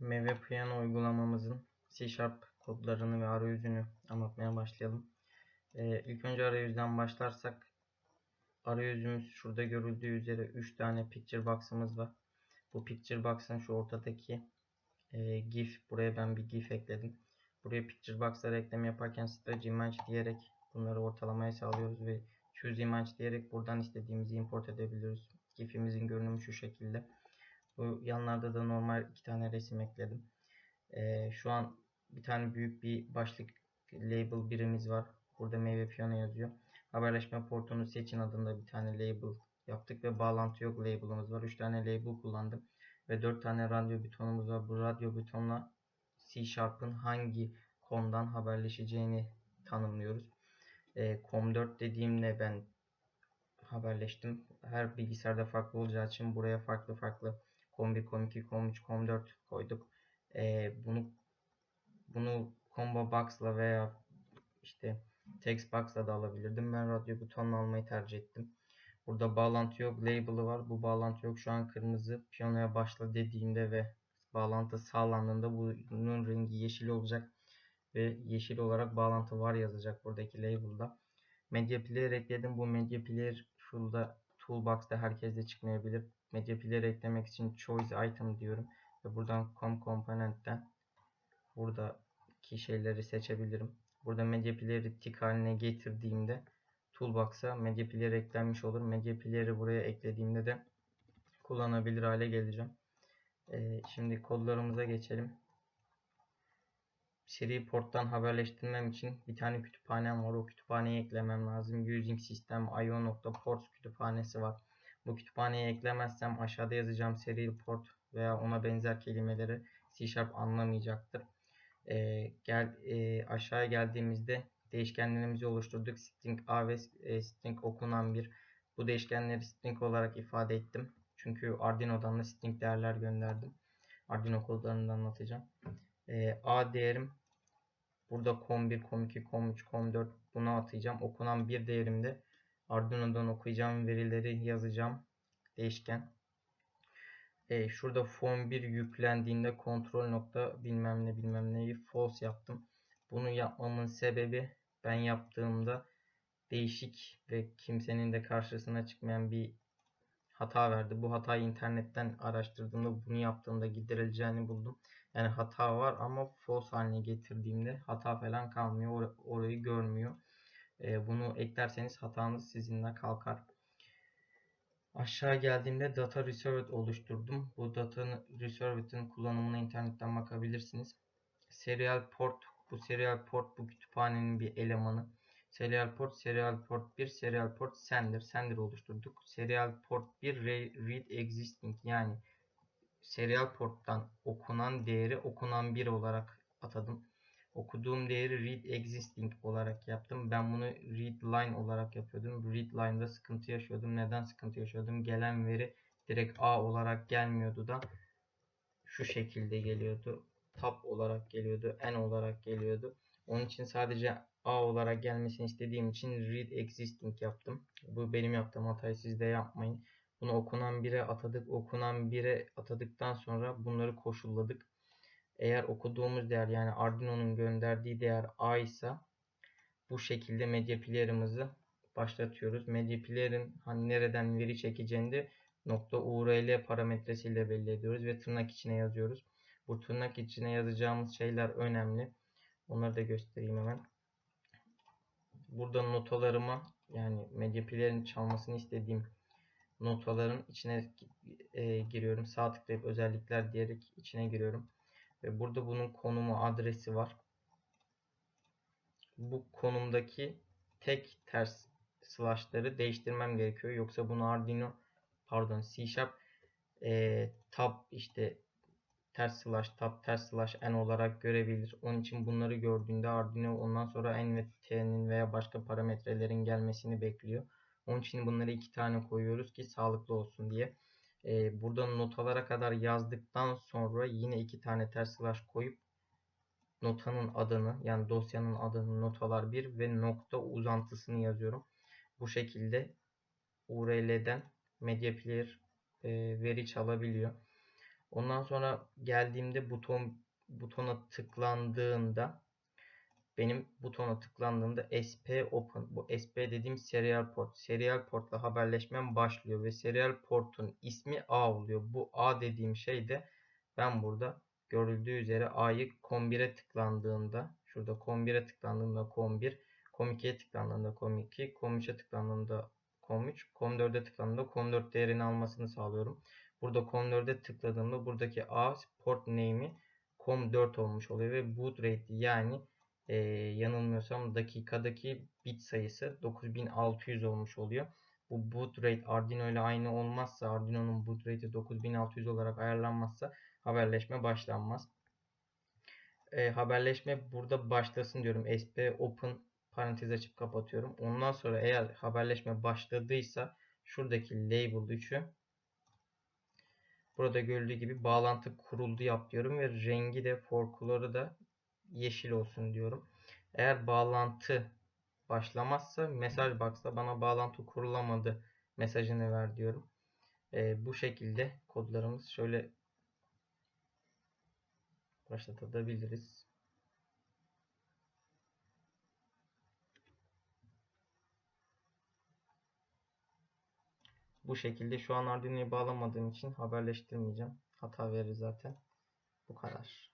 Meyve Piyano uygulamamızın C Sharp kodlarını ve arayüzünü anlatmaya başlayalım. Ee, ilk önce arayüzden başlarsak arayüzümüz şurada görüldüğü üzere 3 tane picture box'ımız var. Bu picture box'ın şu ortadaki e, GIF buraya ben bir GIF ekledim. Buraya picture box'lara ekleme yaparken stretch image diyerek bunları ortalamaya sağlıyoruz ve choose image diyerek buradan istediğimizi import edebiliyoruz. GIF'imizin görünümü şu şekilde. Bu yanlarda da normal iki tane resim ekledim. Ee, şu an bir tane büyük bir başlık label birimiz var. Burada meyve piyano yazıyor. Haberleşme portunu seçin adında bir tane label yaptık ve bağlantı yok label'ımız var. 3 tane label kullandım. Ve 4 tane radyo butonumuz var. Bu radyo butonla C Sharp'ın hangi komdan haberleşeceğini tanımlıyoruz. Ee, com4 dediğimle ben haberleştim. Her bilgisayarda farklı olacağı için buraya farklı farklı com1, com2, com3, com4 koyduk. Ee, bunu bunu combo box'la veya işte text box'la da alabilirdim. Ben radyo butonla almayı tercih ettim. Burada bağlantı yok label'ı var. Bu bağlantı yok. Şu an kırmızı piyanoya başla dediğimde ve bağlantı sağlandığında bunun rengi yeşil olacak ve yeşil olarak bağlantı var yazacak buradaki label'da. Media Player ekledim. Bu Media Player şurada Toolbox'ta herkeste çıkmayabilir. Media Player eklemek için Choice Item diyorum. Ve buradan Com Component'ten buradaki şeyleri seçebilirim. Burada Media Player'ı tick haline getirdiğimde Toolbox'a Media Player eklenmiş olur. Media Player'ı buraya eklediğimde de kullanabilir hale geleceğim. Ee, şimdi kodlarımıza geçelim. Seri porttan haberleştirmem için bir tane kütüphanem var. O kütüphaneyi eklemem lazım. Using System io.ports kütüphanesi var. Bu kütüphaneyi eklemezsem aşağıda yazacağım seri port veya ona benzer kelimeleri C Sharp anlamayacaktır. Ee, gel e, aşağıya geldiğimizde değişkenlerimizi oluşturduk. String A ve e, string okunan bir. Bu değişkenleri string olarak ifade ettim. Çünkü Arduino'dan da string değerler gönderdim. Arduino kodlarını da anlatacağım. E, A değerim burada com1, com2, com3, com4 buna atacağım. Okunan bir değerimde Arduino'dan okuyacağım verileri yazacağım. Değişken. E, şurada form 1 yüklendiğinde kontrol nokta bilmem ne bilmem neyi false yaptım. Bunu yapmamın sebebi ben yaptığımda değişik ve kimsenin de karşısına çıkmayan bir hata verdi. Bu hatayı internetten araştırdığımda bunu yaptığımda giderileceğini buldum. Yani hata var ama false haline getirdiğimde hata falan kalmıyor. Or orayı görmüyor. E, bunu eklerseniz hatanız sizinle kalkar. Aşağı geldiğimde data reserved oluşturdum. Bu data reserved'in kullanımına internetten bakabilirsiniz. Serial port bu serial port bu kütüphanenin bir elemanı. Serial port, serial port 1, serial port sender. Sender oluşturduk. Serial port 1 read existing yani serial porttan okunan değeri okunan 1 olarak atadım. Okuduğum değeri read existing olarak yaptım. Ben bunu read line olarak yapıyordum. Read line'da sıkıntı yaşıyordum. Neden sıkıntı yaşıyordum? Gelen veri direkt A olarak gelmiyordu da şu şekilde geliyordu. Tab olarak geliyordu. N olarak geliyordu. Onun için sadece A olarak gelmesini istediğim için read existing yaptım. Bu benim yaptığım hatayı siz de yapmayın. Bunu okunan 1'e atadık. Okunan 1'e atadıktan sonra bunları koşulladık. Eğer okuduğumuz değer yani Arduino'nun gönderdiği değer A ise bu şekilde Media Player'ımızı başlatıyoruz. Media Player'ın hani nereden veri çekeceğini nokta URL parametresiyle belli ediyoruz ve tırnak içine yazıyoruz. Bu tırnak içine yazacağımız şeyler önemli. Onları da göstereyim hemen. Burada notalarımı yani Media Player'in çalmasını istediğim notaların içine e, giriyorum. Sağ tıklayıp özellikler diyerek içine giriyorum. Ve burada bunun konumu adresi var. Bu konumdaki tek ters slash'ları değiştirmem gerekiyor. Yoksa bunu Arduino pardon C Sharp e, tab işte ters slash tab ters slash n olarak görebilir. Onun için bunları gördüğünde Arduino ondan sonra n ve t'nin veya başka parametrelerin gelmesini bekliyor. Onun için bunları iki tane koyuyoruz ki sağlıklı olsun diye. Ee, burada notalara kadar yazdıktan sonra yine iki tane ters slash koyup notanın adını yani dosyanın adını notalar 1 ve nokta uzantısını yazıyorum. Bu şekilde URL'den Media Player e, veri çalabiliyor. Ondan sonra geldiğimde buton butona tıklandığında benim butona tıklandığında SP Open bu SP dediğim serial port. Serial portla haberleşmem başlıyor ve serial portun ismi A oluyor. Bu A dediğim şey de ben burada görüldüğü üzere A'yı COM1'e tıklandığında şurada COM1'e tıklandığında COM1 COM2'ye tıklandığında COM2 COM3'e tıklandığında COM3 COM4'e tıklandığında COM4 değerini almasını sağlıyorum. Burada COM4'e tıkladığımda buradaki A port name'i COM4 olmuş oluyor ve boot rate yani e, yanılmıyorsam dakikadaki bit sayısı 9600 olmuş oluyor. Bu boot rate Arduino ile aynı olmazsa Arduino'nun boot rate'i 9600 olarak ayarlanmazsa haberleşme başlanmaz. E, haberleşme burada başlasın diyorum. SP open parantez açıp kapatıyorum. Ondan sonra eğer haberleşme başladıysa şuradaki label 3'ü burada görüldüğü gibi bağlantı kuruldu yap diyorum ve rengi de for color'ı da yeşil olsun diyorum. Eğer bağlantı başlamazsa mesaj box'ta bana bağlantı kurulamadı mesajını ver diyorum. E, bu şekilde kodlarımız şöyle başlatabiliriz. Bu şekilde şu an Arduino'yu bağlamadığım için haberleştirmeyeceğim. Hata verir zaten. Bu kadar.